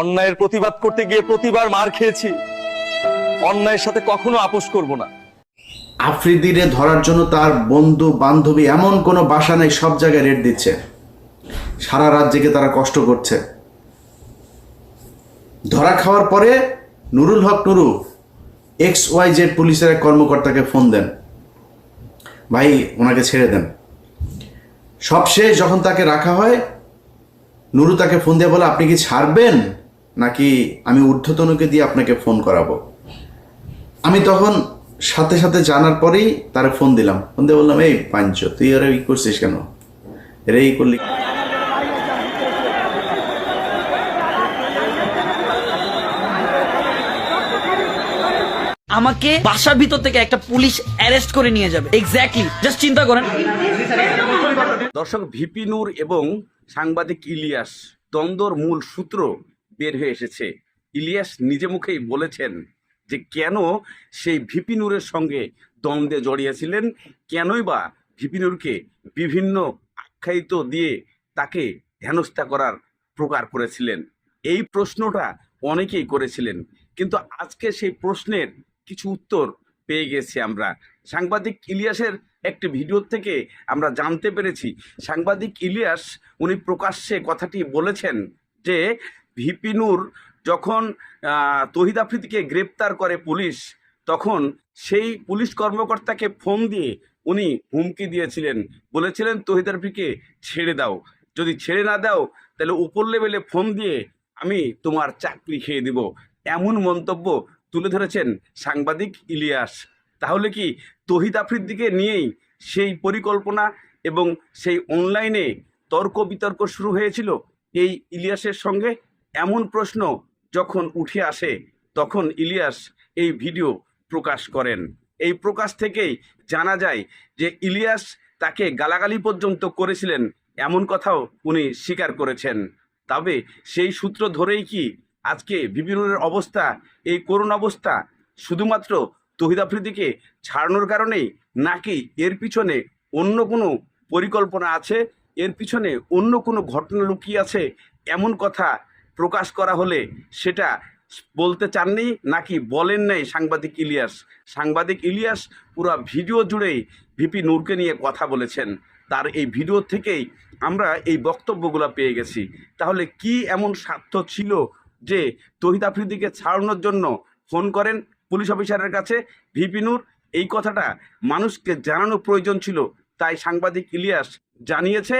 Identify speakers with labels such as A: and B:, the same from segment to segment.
A: অন্যায়ের প্রতিবাদ করতে গিয়ে প্রতিবার মার খেয়েছি। অন্যায়ের সাথে কখনো আপোষ করব না।
B: আফ্রিদিরে ধরার জন্য তার বন্ধু বান্ধবী এমন কোনো বাসা নেই, সব জায়গায় রেড দিচ্ছে। সারা রাত জেগে তারা কষ্ট করছে। ধরা খাওয়ার পরে Nurul Haque Nuru, X Y Z পুলিশের এক কর্মকর্তাকে ফোন দেন। ভাই, ওনাকে ছেড়ে দেন। সবশেষ যখন তাকে রাখা হয়, নুরু তাকে ফোন দিয়ে বলে, আপনি কি ছাড়বেন? নাকি আমি ঊর্ধ্বতনকে দিয়ে আপনাকে ফোন করাবো? আমি তখন সাথে সাথে জানার পরেই তারে ফোন দিলাম। ফোন দিয়ে বললাম এই পাঞ্চ তুই ওরা ই করছিস কেন? এরা ই করলি
C: আমাকে বাসার ভিতর থেকে একটা পুলিশ অ্যারেস্ট করে নিয়ে যাবে। এক্স্যাক্টলি জাস্ট চিন্তা করেন।
D: দর্শক ভিপি নূর এবং সাংবাদিক ইলিয়াস দ্বন্দ্বর মূল সূত্র বের হয়ে এসেছে। ইলিয়াস নিজে মুখেই বলেছেন যে, কেন সেই ভিপি নূরের সঙ্গে দ্বন্দ্বে জড়িয়েছিলেন? কেনই বা ভিপি নূরকে বিভিন্ন আখ্যায়িত দিয়ে তাকে হেনস্থা করার প্রকার করেছিলেন? এই প্রশ্নটা অনেকেই করেছিলেন। কিন্তু আজকে সেই প্রশ্নের কিছু উত্তর পেয়ে গেছি আমরা। সাংবাদিক ইলিয়াসের একটি ভিডিও থেকে আমরা জানতে পেরেছি। সাংবাদিক ইলিয়াস উনি প্রকাশ্যে কথাটি বলেছেন যে ভিপি নূর যখন তহিদ আফ্রিদিকে গ্রেপ্তার করে পুলিশ, তখন সেই পুলিশ কর্মকর্তাকে ফোন দিয়ে উনি হুমকি দিয়েছিলেন। বলেছিলেন, তহিদ আফ্রিকে ছেড়ে দাও। যদি ছেড়ে না দাও, তাহলে উপর লেভেলে ফোন দিয়ে আমি তোমার চাকরি খেয়ে দিব। এমন মন্তব্য তুলে ধরেছেন সাংবাদিক ইলিয়াস। তাহলে কি তহিদ আফ্রিদিকে নিয়েই সেই পরিকল্পনা এবং সেই অনলাইনে তর্ক বিতর্ক শুরু হয়েছিল এই ইলিয়াসের সঙ্গে? এমন প্রশ্ন যখন উঠে আসে, তখন ইলিয়াস এই ভিডিও প্রকাশ করেন। এই প্রকাশ থেকেই জানা যায় যে ইলিয়াস তাকে গালাগালি পর্যন্ত করেছিলেন, এমন কথাও উনি স্বীকার করেছেন। তবে সেই সূত্র ধরেই কি আজকে বিভিন্নের অবস্থা, এই করুণ অবস্থা শুধুমাত্র তহিদ আফ্রিদিকে ছাড়ানোর কারণেই, নাকি এর পিছনে অন্য কোনো পরিকল্পনা আছে? এর পিছনে অন্য কোনো ঘটনা লুকিয়ে আছে? এমন কথা প্রকাশ করা হলে সেটা বলতে চাননি নাকি বলেন নাই সাংবাদিক ইলিয়াস? সাংবাদিক ইলিয়াস পুরো ভিডিও জুড়েই ভিপি নূরকে নিয়ে কথা বলেছেন। তার এই ভিডিও থেকেই আমরা এই বক্তব্যগুলো পেয়ে গেছি। তাহলে কি এমন স্বার্থ ছিল যে তহিদ আফ্রিদিকে ছাড়ানোর জন্য ফোন করেন পুলিশ অফিসারের কাছে? ভিপি নূর, এই কথাটা মানুষকে জানানো প্রয়োজন ছিল, তাই সাংবাদিক ইলিয়াস জানিয়েছে,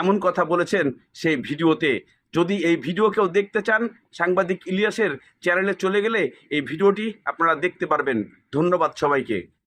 D: এমন কথা বলেছেন সেই ভিডিওতে। যদি এই ভিডিও কেউ দেখতে চান, সাংবাদিক ইলিয়াসের চ্যানেলে চলে গেলে এই ভিডিওটি আপনারা দেখতে পারবেন। ধন্যবাদ সবাইকে।